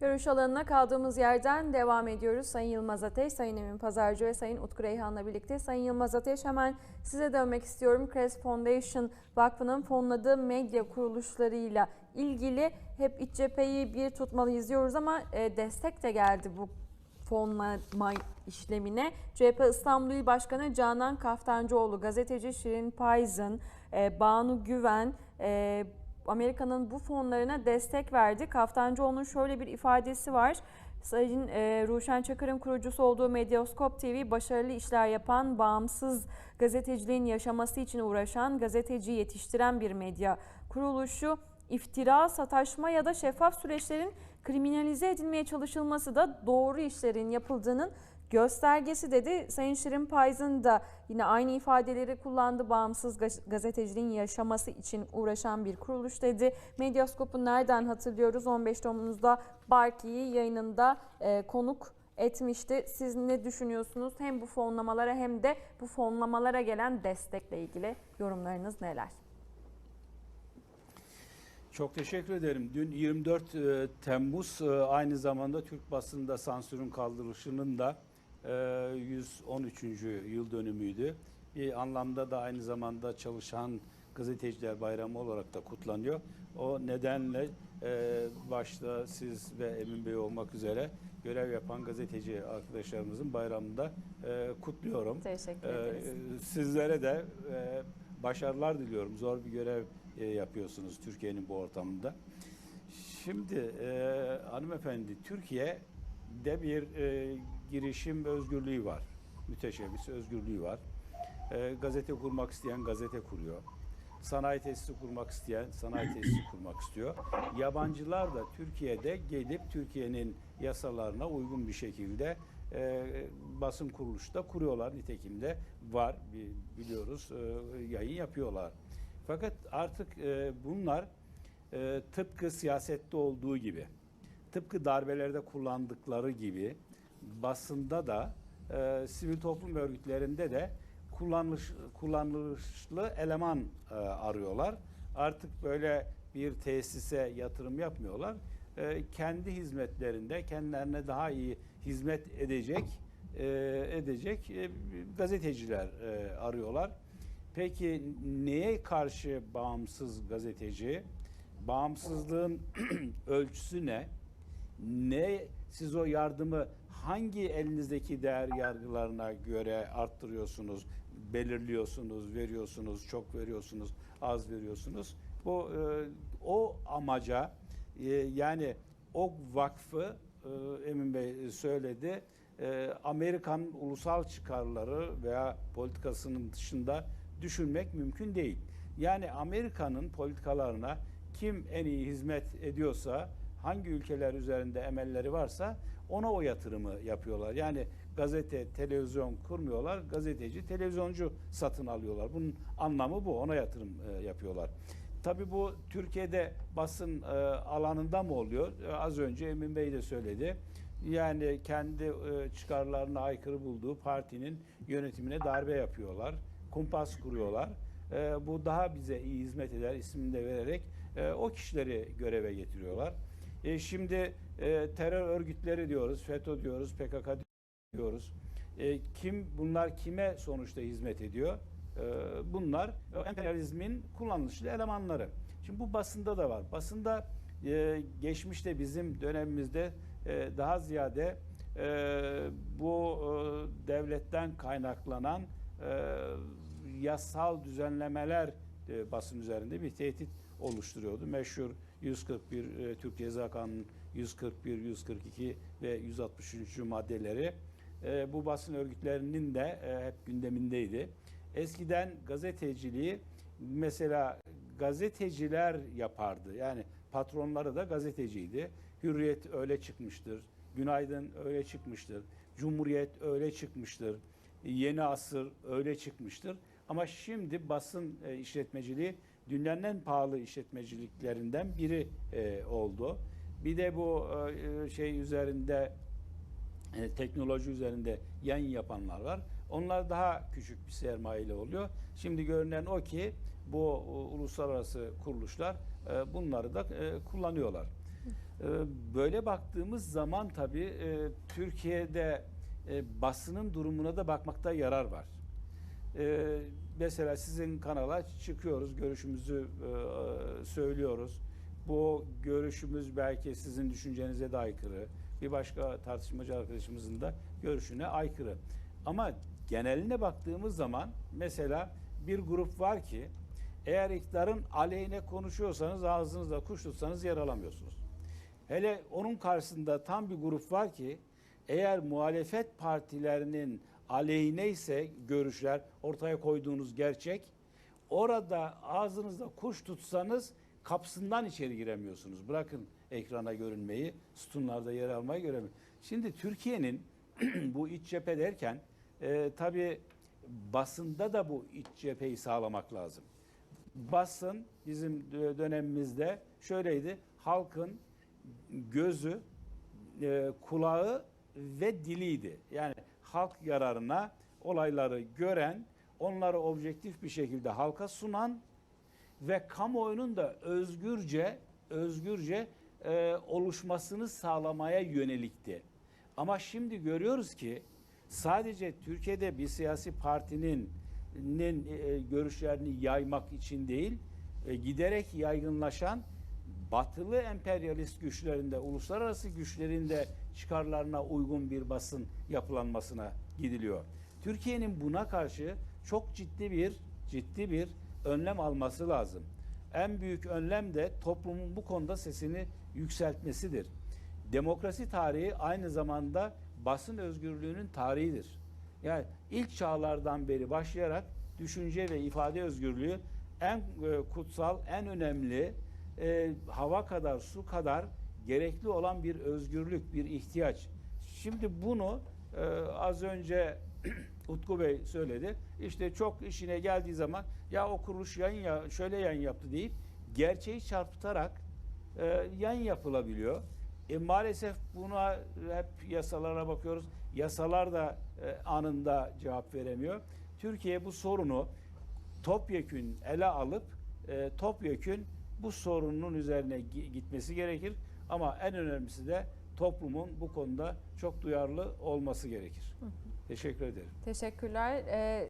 Görüş alanına kaldığımız yerden devam ediyoruz. Sayın Yılmaz Ateş, Sayın Emin Pazarcı ve Sayın Utku Reyhan'la birlikte. Sayın Yılmaz Ateş hemen size dönmek istiyorum. Crest Foundation Vakfı'nın fonladığı medya kuruluşlarıyla ilgili hep iç cepheyi bir tutmalıyız diyoruz ama e, destek de geldi bu fonlama işlemine. CHP İstanbul İl Başkanı Canan Kaftancıoğlu, gazeteci Şirin Payzın, e, Banu Güven, e, Amerika'nın bu fonlarına destek verdi. Kaftancıoğlu'nun şöyle bir ifadesi var. Sayın e, Ruşen Çakır'ın kurucusu olduğu Medyaskop TV başarılı işler yapan, bağımsız gazeteciliğin yaşaması için uğraşan, gazeteci yetiştiren bir medya kuruluşu. İftira, sataşma ya da şeffaf süreçlerin kriminalize edilmeye çalışılması da doğru işlerin yapıldığının göstergesi dedi. Sayın Şirin Payzın da yine aynı ifadeleri kullandı. Bağımsız gazeteciliğin yaşaması için uğraşan bir kuruluş dedi. Medyaskop'u nereden hatırlıyoruz? 15 Temmuz'da Barki'yi yayınında e, konuk etmişti. Siz ne düşünüyorsunuz? Hem bu fonlamalara hem de bu fonlamalara gelen destekle ilgili yorumlarınız neler? Çok teşekkür ederim. Dün 24 e, Temmuz e, aynı zamanda Türk basında sansürün kaldırılışının da 113. yıl dönümüydü. Bir anlamda da aynı zamanda çalışan gazeteciler bayramı olarak da kutlanıyor. O nedenle e, başta siz ve Emin Bey olmak üzere görev yapan gazeteci arkadaşlarımızın bayramında e, kutluyorum. Teşekkür E, ederiz. sizlere de e, başarılar diliyorum. Zor bir görev e, yapıyorsunuz Türkiye'nin bu ortamında. Şimdi e, hanımefendi Türkiye'de bir e, girişim özgürlüğü var. Müteşebbis özgürlüğü var. E, gazete kurmak isteyen gazete kuruyor. Sanayi tesisi kurmak isteyen sanayi tesisi kurmak istiyor. Yabancılar da Türkiye'de gelip Türkiye'nin yasalarına uygun bir şekilde e, basın kuruluşu da kuruyorlar. Nitekim de var bi- biliyoruz e, yayın yapıyorlar. Fakat artık e, bunlar e, tıpkı siyasette olduğu gibi, tıpkı darbelerde kullandıkları gibi basında da e, sivil toplum örgütlerinde de kullanılış, kullanılışlı eleman e, arıyorlar. Artık böyle bir tesise yatırım yapmıyorlar. E, kendi hizmetlerinde kendilerine daha iyi hizmet edecek e, edecek e, gazeteciler e, arıyorlar. Peki neye karşı bağımsız gazeteci? Bağımsızlığın ölçüsü ne? Ne siz o yardımı hangi elinizdeki değer yargılarına göre arttırıyorsunuz, belirliyorsunuz, veriyorsunuz, çok veriyorsunuz, az veriyorsunuz? Bu e, o amaca e, yani o vakfı e, Emin Bey söyledi. e, Amerikan ulusal çıkarları veya politikasının dışında düşünmek mümkün değil. Yani Amerika'nın politikalarına kim en iyi hizmet ediyorsa, hangi ülkeler üzerinde emelleri varsa ona o yatırımı yapıyorlar. Yani gazete, televizyon kurmuyorlar, gazeteci, televizyoncu satın alıyorlar. Bunun anlamı bu, ona yatırım e, yapıyorlar. Tabii bu Türkiye'de basın e, alanında mı oluyor? E, az önce Emin Bey de söyledi. Yani kendi e, çıkarlarına aykırı bulduğu partinin yönetimine darbe yapıyorlar. Kumpas kuruyorlar. E, bu daha bize iyi hizmet eder ismini de vererek e, o kişileri göreve getiriyorlar. E, şimdi e, terör örgütleri diyoruz, FETÖ diyoruz, PKK diyoruz. E, kim bunlar kime sonuçta hizmet ediyor? E, bunlar emperyalizmin kullanışlı elemanları. Şimdi bu basında da var. Basında e, geçmişte bizim dönemimizde e, daha ziyade e, bu e, devletten kaynaklanan e, yasal düzenlemeler e, basın üzerinde bir tehdit oluşturuyordu. Meşhur 141 e, Türk Ceza Kanunu 141, 142 ve 163. maddeleri e, bu basın örgütlerinin de e, hep gündemindeydi. Eskiden gazeteciliği mesela gazeteciler yapardı. Yani patronları da gazeteciydi. Hürriyet öyle çıkmıştır. Günaydın öyle çıkmıştır. Cumhuriyet öyle çıkmıştır. Yeni asır öyle çıkmıştır. Ama şimdi basın e, işletmeciliği dünyanın en pahalı işletmeciliklerinden biri e, oldu. Bir de bu e, şey üzerinde e, teknoloji üzerinde yayın yapanlar var. Onlar daha küçük bir sermayeyle oluyor. Şimdi görünen o ki bu e, uluslararası kuruluşlar e, bunları da e, kullanıyorlar. E, böyle baktığımız zaman tabii e, Türkiye'de e, basının durumuna da bakmakta yarar var. E, mesela sizin kanala çıkıyoruz, görüşümüzü e, söylüyoruz. Bu görüşümüz belki sizin düşüncenize de aykırı. Bir başka tartışmacı arkadaşımızın da görüşüne aykırı. Ama geneline baktığımız zaman mesela bir grup var ki eğer iktidarın aleyhine konuşuyorsanız ağzınızda kuş tutsanız yer alamıyorsunuz. Hele onun karşısında tam bir grup var ki eğer muhalefet partilerinin aleyhine ise görüşler ortaya koyduğunuz gerçek orada ağzınızda kuş tutsanız kapısından içeri giremiyorsunuz. Bırakın ekrana görünmeyi, sütunlarda yer almayı göremiyor. Şimdi Türkiye'nin bu iç cephe derken e, tabii basında da bu iç cepheyi sağlamak lazım. Basın bizim dö- dönemimizde şöyleydi. Halkın gözü, e, kulağı ve diliydi. Yani halk yararına olayları gören, onları objektif bir şekilde halka sunan ve kamuoyunun da özgürce özgürce e, oluşmasını sağlamaya yönelikti. Ama şimdi görüyoruz ki sadece Türkiye'de bir siyasi partinin nin, e, görüşlerini yaymak için değil, e, giderek yaygınlaşan batılı emperyalist güçlerinde, uluslararası güçlerinde çıkarlarına uygun bir basın yapılanmasına gidiliyor. Türkiye'nin buna karşı çok ciddi bir ciddi bir önlem alması lazım. En büyük önlem de toplumun bu konuda sesini yükseltmesidir. Demokrasi tarihi aynı zamanda basın özgürlüğünün tarihidir. Yani ilk çağlardan beri başlayarak düşünce ve ifade özgürlüğü en e, kutsal, en önemli, e, hava kadar, su kadar gerekli olan bir özgürlük, bir ihtiyaç. Şimdi bunu e, az önce Utku Bey söyledi. İşte çok işine geldiği zaman ya o kuruluş yayın ya şöyle yayın yaptı deyip gerçeği çarpıtarak e, yayın yapılabiliyor. E, maalesef buna hep yasalara bakıyoruz. Yasalar da e, anında cevap veremiyor. Türkiye bu sorunu topyekün ele alıp e, topyekün bu sorunun üzerine gi- gitmesi gerekir. Ama en önemlisi de toplumun bu konuda çok duyarlı olması gerekir. Teşekkür ederim. Teşekkürler. Ee,